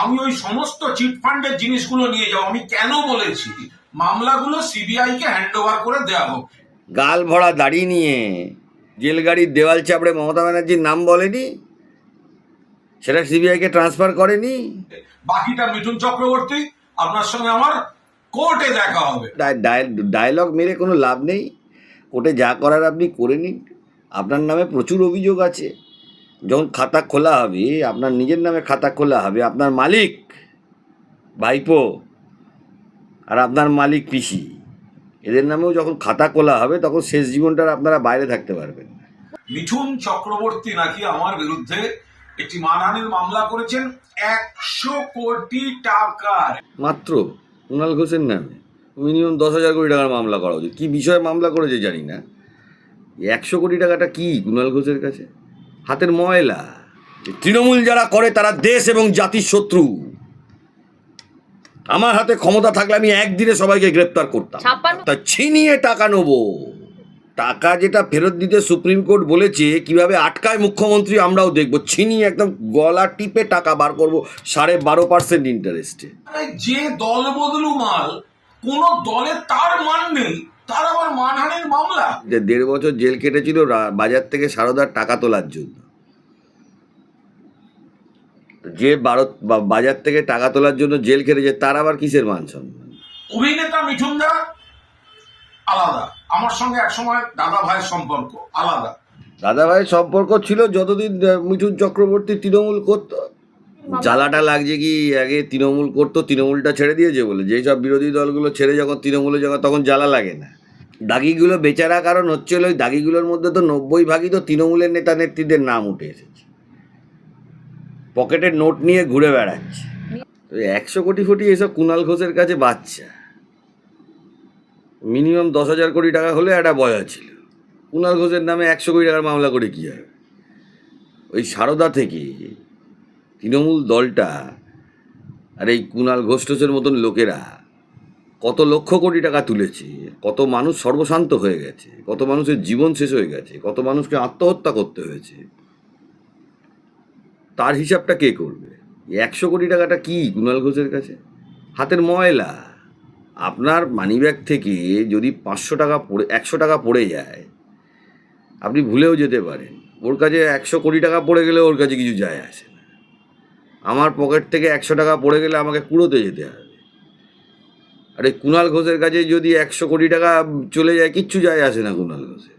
আমি ওই সমস্ত চিট ফান্ডের জিনিসগুলো নিয়ে যাব। আমি কেন বলেছি? মামলাগুলো সিবিআই কে হ্যান্ড ওভার করে দেওয়া হোক। গাল ভরা দাড়ি নিয়ে জেল জেলগাড়ির দেওয়াল চাপড়ে মমতা ব্যানার্জির নাম বলেনি? সেটা সিবিআইকে ট্রান্সফার করেনি? বাকিটা মিঠুন চক্রবর্তী আপনার সঙ্গে আমার কোর্টে দেখা হবে। ডায়লগ মেরে কোনো লাভ নেই। কোর্টে যা করার আপনি করে নিন। আপনার নামে প্রচুর অভিযোগ আছে। যখন খাতা খোলা হবে আপনার নিজের নামে খাতা খোলা হবে আপনার মালিক ভাইপো আর আপনার মালিক পিসি এদের নামেও যখন খাতা খোলা হবে তখন শেষ জীবনটা আপনারা বাইরে থাকতে পারবেন মিঠুন চক্রবর্তী নাকি আমার বিরুদ্ধে একটি মানহানির মামলা করেছেন? একশো কোটি টাকার। মাত্র কুণাল ঘোষের নামে। মিনিমাম দশ হাজার কোটি টাকার মামলা করা উচিত। কী বিষয়ে মামলা করেছে জানি না। একশো কোটি টাকাটা কি কুণাল ঘোষের কাছে? হাতের ময়লা। তৃণমূল যারা করে তারা দেশ এবং জাতির শত্রু। আমার হাতে ক্ষমতা থাকলে আমি একদিনে সবাইকে গ্রেপ্তার করতাম। তা ছিনিয়ে টাকা নেব। টাকা যেটা ফেরত দিতে সুপ্রিম কোর্ট বলেছে কীভাবে আটকায় মুখ্যমন্ত্রী আমরাও দেখব। ছিনিয়ে একদম গলা টিপে টাকা বার করব সাড়ে বারো পার্সেন্ট ইন্টারেস্টে যে দল বদলু মাল কোন দলের তার মান নেই। তার আবার মানহানির মামলা? যে দেড় বছর জেল কেটেছিল বাজার থেকে সারদার টাকা তোলার জন্য। যে ভারত বা- বাজার থেকে টাকা তোলার জন্য জেল কেটেছে তার আবার কিসের মান সম্মান? অভিনেতা মিঠুন দা আলাদা। আমার সঙ্গে একসময় দাদা ভাইয়ের সম্পর্ক আলাদা। দাদা ভাইয়ের সম্পর্ক ছিল যতদিন মিঠুন চক্রবর্তী তৃণমূল করতো। জ্বালাটা লাগছে কি আগে তৃণমূল করতো তৃণমূলটা ছেড়ে দিয়েছে বলে। যেসব বিরোধী দলগুলো ছেড়ে যখন তৃণমূলে যখন তখন জ্বালা লাগে না। দাগিগুলো বেচারা কারণ হচ্ছিল ওই দাগিগুলোর মধ্যে তো নব্বই ভাগই তো তৃণমূলের নেতা নেত্রীদের নাম উঠে এসেছে। পকেটের নোট নিয়ে ঘুরে বেড়াচ্ছে। একশো কোটি ফুটি এসব কুণাল ঘোষের কাছে বাচ্চা। মিনিমাম দশ হাজার কোটি টাকা হলে একটা বয়া ছিল। কুণাল ঘোষের নামে একশো কোটি টাকার মামলা করে কী হবে? ওই সারদা থেকে তৃণমূল দলটা আর এই কুণাল ঘোষ টোষের মতন লোকেরা কত লক্ষ কোটি টাকা তুলেছে, কত মানুষ সর্বশান্ত হয়ে গেছে, কত মানুষের জীবন শেষ হয়ে গেছে, কত মানুষকে আত্মহত্যা করতে হয়েছে। তার হিসাবটা কে করবে? একশো কোটি টাকাটা কি কুণাল ঘোষের কাছে? হাতের ময়লা। আপনার মানিব্যাগ থেকে যদি পাঁচশো টাকা পড়ে, একশো টাকা পড়ে যায়, আপনি ভুলেও যেতে পারেন। ওর কাছে একশো কোটি টাকা পড়ে গেলে ওর কাছে কিছু যায় আসে না। আমার পকেট থেকে একশো টাকা পড়ে গেলে আমাকে কুড়োতে যেতে হবে আর এই কুণাল ঘোষের কাছে যদি একশো কোটি টাকা চলে যায় কিচ্ছু যায় আসে না কুণাল ঘোষের।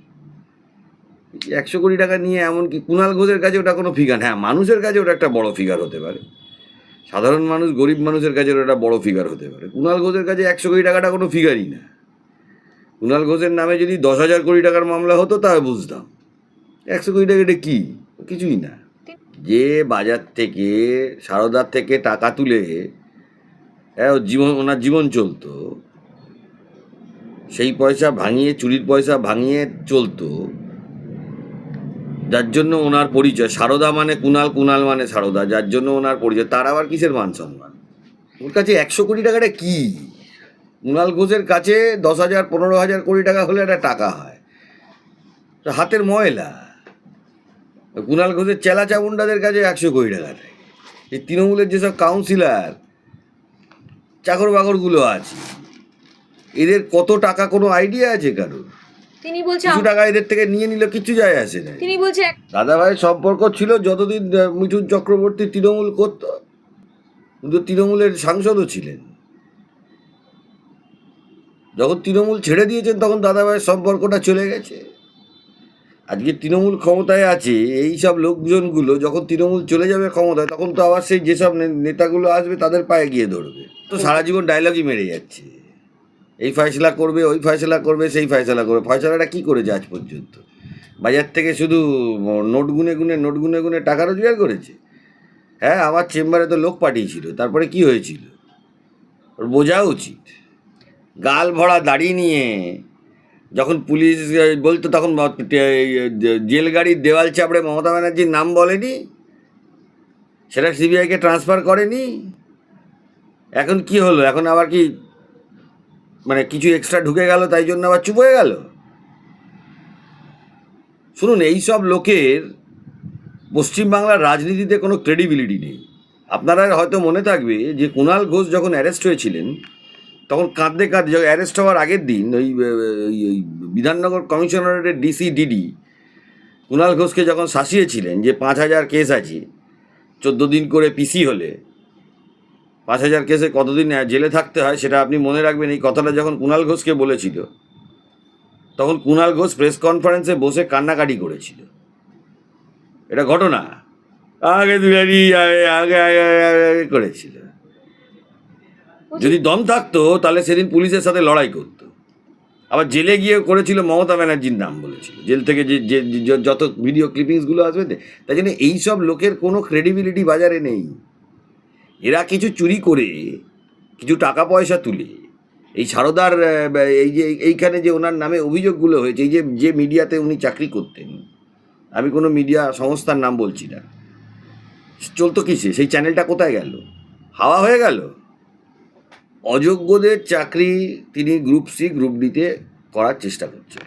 একশো কোটি টাকা নিয়ে এমনকি কুণাল ঘোষের কাছে ওটা কোনো ফিগার হ্যাঁ মানুষের কাছে ওটা একটা বড় ফিগার হতে পারে। সাধারণ মানুষ গরিব মানুষের কাছে ওটা বড় ফিগার হতে পারে। কুণাল ঘোষের কাছে একশো কোটি টাকাটা কোনো ফিগারই না। কুণাল ঘোষের নামে যদি দশ হাজার কোটি টাকার মামলা হতো তাহলে বুঝতাম। একশো কোটি টাকা এটা কী? কিছুই না। যে বাজার থেকে সারদার থেকে টাকা তুলে জীবন, ওনার জীবন চলতো। সেই পয়সা ভাঙিয়ে, চুরির পয়সা ভাঙিয়ে চলতো। যার জন্য ওনার পরিচয়, সারদা মানে কুনাল কুনাল মানে সারদা, যার জন্য ওনার পরিচয়। তার আবার কিসের মান সম্মান? ওর কাছে একশো কোটি টাকাটা কি? কুণাল ঘোষের কাছে দশ হাজার, পনেরো হাজার কোটি টাকা হলে একটা টাকা হয়। হাতের ময়লা। কুণাল ঘোষের চেলা চামুন্ডাদের কাছে একশো কোটি টাকা এই তৃণমূলের যেসব কাউন্সিলর চাকর বাকরগুলো আছে। এদের কত টাকা কোনো আইডিয়া আছে কারোর? তিনি বলছে কিছু টাকা এদের থেকে নিয়ে নিলে কিছু যায় আসে না। তিনি বলছে এক- দাদা ভাইয়ের সম্পর্ক ছিল যতদিন মিঠুন চক্রবর্তী তৃণমূল করত কিন্তু তৃণমূলের সাংসদও ছিলেন। যখন তৃণমূল ছেড়ে দিয়েছেন তখন দাদা ভাইয়ের সম্পর্কটা চলে গেছে। আজকে তৃণমূল ক্ষমতায় আছে, এই সব লোকজনগুলো যখন তৃণমূল চলে যাবে ক্ষমতায়, তখন তো আবার সেই যেসব নেতাগুলো আসবে তাদের পায়ে গিয়ে ধরবে তো সারা জীবন ডায়লগই মেরে যাচ্ছে। এই ফয়সলা করবে, ওই ফয়সলা করবে, সেই ফয়সলা করবে। ফয়সলাটা কী করেছে আজ পর্যন্ত? বাজার থেকে শুধু নোট গুনে গুনে, নোট গুনে গুনে টাকা রোজগার করেছে? হ্যাঁ আমার চেম্বারে তো লোক পাঠিয়েছিল, তারপরে কি হয়েছিল? ওর বোঝা উচিত। গাল ভরা দাড়ি নিয়ে যখন পুলিশ বলতো, তখন জেল গাড়ির দেওয়াল চাপড়ে মমতা ব্যানার্জির নাম বলেনি? সেটা সিবিআইকে ট্রান্সফার করেনি? এখন কি হলো? এখন আবার কি মানে কিছু এক্সট্রা ঢুকে গেল, তাই জন্য আবার চুপ হয়ে গেল? শুনুন, এই সব লোকের পশ্চিমবাংলার রাজনীতিতে কোনো ক্রেডিবিলিটি নেই। আপনারা হয়তো মনে থাকবে যে কুণাল ঘোষ যখন অ্যারেস্ট হয়েছিলেন তখন কাঁদতে কাঁদতে, যখন অ্যারেস্ট হওয়ার আগের দিন, ওই ওই বিধাননগর কমিশনারেটের ডিসি ডিডি কুণাল ঘোষকে যখন শাসিয়েছিলেন যে পাঁচ হাজার কেস আছে, চোদ্দ দিন করে পিসি হলে, পাঁচ হাজার কেসে কতদিন জেলে থাকতে হয় সেটা আপনি মনে রাখবেন, এই কথাটা যখন কুণাল ঘোষকে বলেছিল, তখন কুণাল ঘোষ প্রেস কনফারেন্সে বসে কান্নাকাটি করেছিল। এটা ঘটনা। আগে আগে আগে আগে আগে করেছিল। যদি দম থাকতো, তাহলে সেদিন পুলিশের সাথে লড়াই করতো। আবার জেলে গিয়ে করেছিল মমতা ব্যানার্জির নাম বলেছিল। জেল থেকে যে যত ভিডিও ক্লিপিংসগুলো আসবে তাই জন্য এইসব লোকের কোনো ক্রেডিবিলিটি বাজারে নেই। এরা কিছু চুরি করে, কিছু টাকা পয়সা তুলে। এই সারদার এই যে, এইখানে যে ওনার নামে অভিযোগগুলো হয়েছে, এই যে যে মিডিয়াতে উনি চাকরি করতেন, আমি কোনো মিডিয়া সংস্থার নাম বলছি না। চলতো কিসে? সেই চ্যানেলটা কোথায় গেল? হাওয়া হয়ে গেল? অযোগ্যদের চাকরি তিনি গ্রুপ সি গ্রুপ ডিতে করার চেষ্টা করছেন।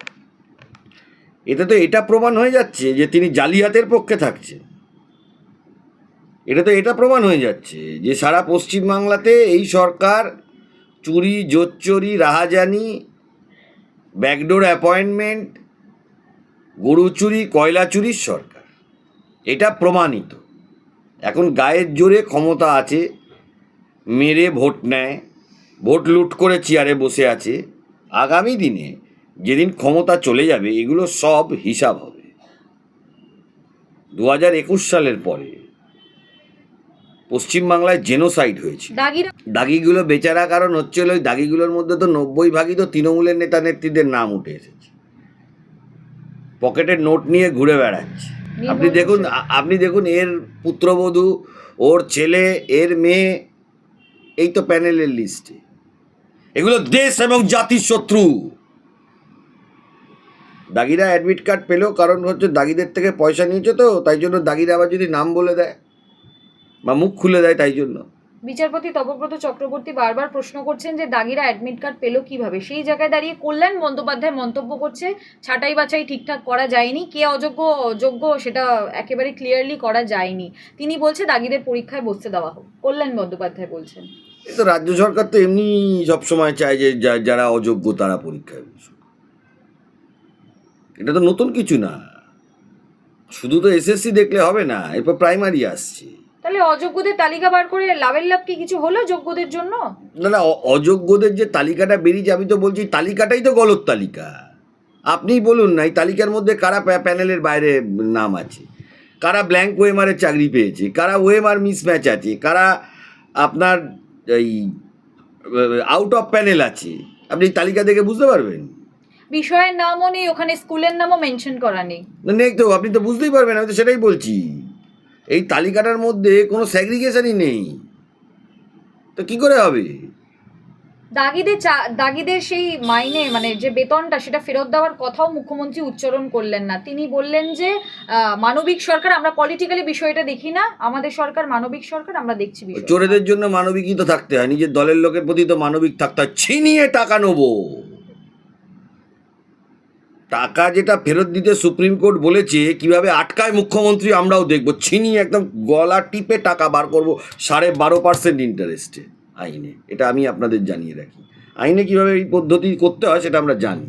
এতে তো এটা প্রমাণ হয়ে যাচ্ছে যে তিনি জালিয়াতের পক্ষে থাকছে এটা তো এটা প্রমাণ হয়ে যাচ্ছে যে সারা পশ্চিমবাংলাতে এই সরকার চুরি, জোচ্চুরি, রাহাজানি, ব্যাকডোর অ্যাপয়েন্টমেন্ট, গরু চুরি, কয়লা চুরির সরকার। এটা প্রমাণিত। এখন গায়ের জোরে ক্ষমতা আছে, মেরে ভোট নেয়। ভোট লুট করে চেয়ারে বসে আছে। আগামী দিনে যেদিন ক্ষমতা চলে যাবে এগুলো সব হিসাব হবে। দু হাজার একুশ সালের পরে পশ্চিমবাংলায় জেনোসাইড হয়েছে দাগিগুলো বেচারা কারণ হচ্ছিল ওই দাগিগুলোর মধ্যে তো নব্বই ভাগই তো তৃণমূলের নেতা নেত্রীদের নাম উঠে এসেছে। পকেটের নোট নিয়ে ঘুরে বেড়াচ্ছে। আপনি দেখুন আপনি দেখুন এর পুত্রবধূ ওর ছেলে এর মেয়ে এই তো প্যানেলের লিস্টে এগুলো দেশ এবং জাতির শত্রু। দাগিরা অ্যাডমিট কার্ড পেল কারণ হচ্ছে দাগিদের থেকে পয়সা নিয়েছে তো, তাই জন্য দাগিরা আবার যদি নাম বলে দেয় বা মুখ খুলে দেয় তাই জন্য। বিচারপতি তপব্রত চক্রবর্তী বারবার প্রশ্ন করছেন যে দাগিরা অ্যাডমিট কার্ড পেল কীভাবে? সেই জায়গায় দাঁড়িয়ে কল্যাণ বন্দ্যোপাধ্যায় মন্তব্য করছে, ছাঁটাই বাছাই ঠিকঠাক করা যায়নি, কে অযোগ্য অযোগ্য সেটা একেবারে ক্লিয়ারলি করা যায়নি। তিনি বলছে দাগিদের পরীক্ষায় বসতে দেওয়া হোক। কল্যাণ বন্দ্যোপাধ্যায় বলছেন। এই তো রাজ্য সরকার তো এমনি সবসময় চায় যে যারা অযোগ্য তারা পরীক্ষায় বসুক এটা তো নতুন কিছু না। শুধু তো এসএসসি দেখলে হবে না এরপর প্রাইমারি আসছে। তাহলে অযোগ্যদের তালিকা বার করে লাভের লাভ কি কিছু হলো যোগ্যদের জন্য? না না অযোগ্যদের যে তালিকাটা বেরিয়েছে আমি তো বলছি তালিকাটাই তো গলত তালিকা। আপনিই বলুন না এই তালিকার মধ্যে কারা প্যানেলের বাইরে নাম আছে? কারা ব্ল্যাঙ্ক ওয়েমারের চাকরি পেয়েছে? কারা ওয়েমার মিসম্যাচ আছে? কারা আপনার এই আউট অফ প্যানেল আছে। আপনি তালিকা দেখে বুঝতে পারবেন? বিষয়ের নামও নেই ওখানে স্কুলের নামও মেনশন করা নেই। না নেই তো আপনি তো বুঝতেই পারবেন আমি তো সেটাই বলছি। এই তালিকাটার মধ্যে কোনো স্যাগ্রিগেশনই নেই। তো কি করে হবে? দাগিদের চা- দাগিদের সেই মাইনে মানে যে বেতনটা, সেটা ফেরত দেওয়ার কথাও মুখ্যমন্ত্রী উচ্চারণ করলেন না। তিনি বললেন যে মানবিক সরকার, আমরা পলিটিক্যালি বিষয়টা দেখি না, আমাদের সরকার মানবিক সরকার, আমরা দেখছি। চোরেদের জন্য মানবিকই তো থাকতে হয়, নিজের দলের লোকের প্রতি তো মানবিক থাকতে হয়। ছিনিয়ে টাকা নেব। টাকা যেটা ফেরত দিতে সুপ্রিম কোর্ট বলেছে, কীভাবে আটকায় মুখ্যমন্ত্রী, আমরাও দেখব। ছিনিয়ে একদম গলা টিপে টাকা বার করব, সাড়ে বারো পার্সেন্ট ইন্টারেস্টে আইনে। এটা আমি আপনাদের জানিয়ে রাখি। আইনে কীভাবে এই পদ্ধতি করতে হয় সেটা আমরা জানি।